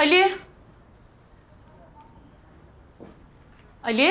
Ali? Ali?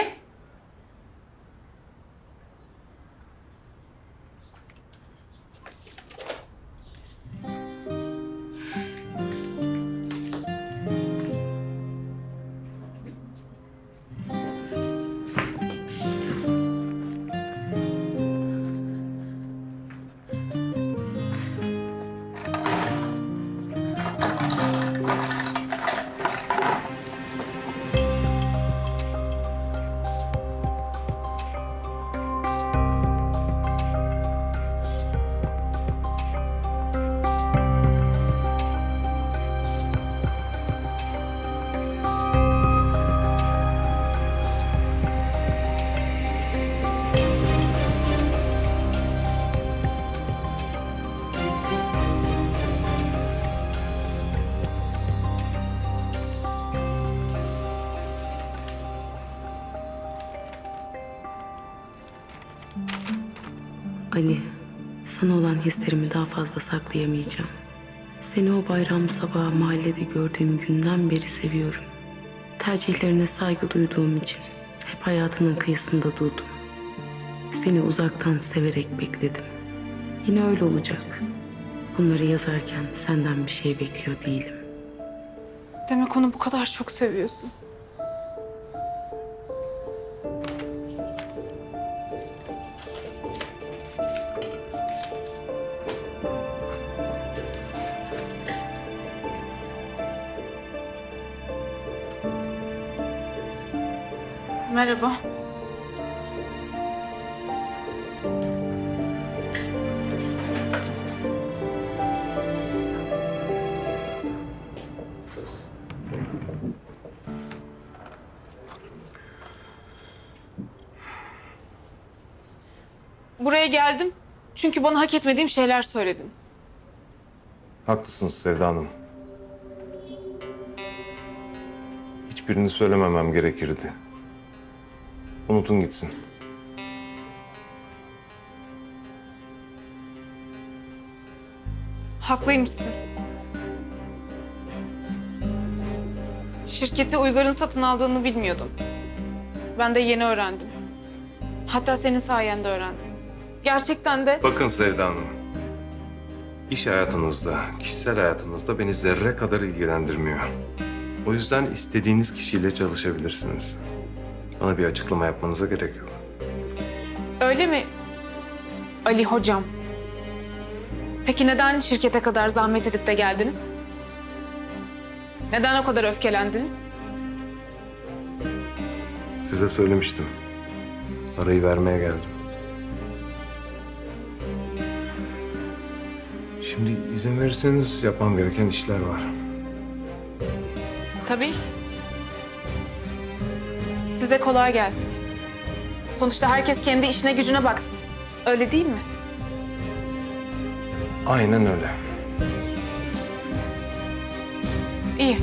Ali, sana olan hislerimi daha fazla saklayamayacağım. Seni o bayram sabahı mahallede gördüğüm günden beri seviyorum. Tercihlerine saygı duyduğum için hep hayatının kıyısında durdum. Seni uzaktan severek bekledim. Yine öyle olacak. Bunları yazarken senden bir şey bekliyor değilim. Demek onu bu kadar çok seviyorsun. Merhaba. Buraya geldim çünkü bana hak etmediğim şeyler söyledin. Haklısınız Sevda Hanım. Hiçbirini söylememem gerekirdi. Unutun gitsin. Haklıymışsın. Şirketi Uygar'ın satın aldığını bilmiyordum. Ben de yeni öğrendim. Hatta senin sayende öğrendim. Gerçekten de Bakın Sevda Hanım. İş hayatınızda, kişisel hayatınızda beni zerre kadar ilgilendirmiyor. O yüzden istediğiniz kişiyle çalışabilirsiniz. Bana bir açıklama yapmanıza gerek yok. öyle mi Ali hocam? Peki neden şirkete kadar zahmet edip de geldiniz? Neden o kadar öfkelendiniz? Size söylemiştim. Parayı vermeye geldim. Şimdi izin verirseniz yapmam gereken işler var. Tabii. Size kolay gelsin. Sonuçta herkes kendi işine gücüne baksın. Öyle değil mi? Aynen öyle. İyi.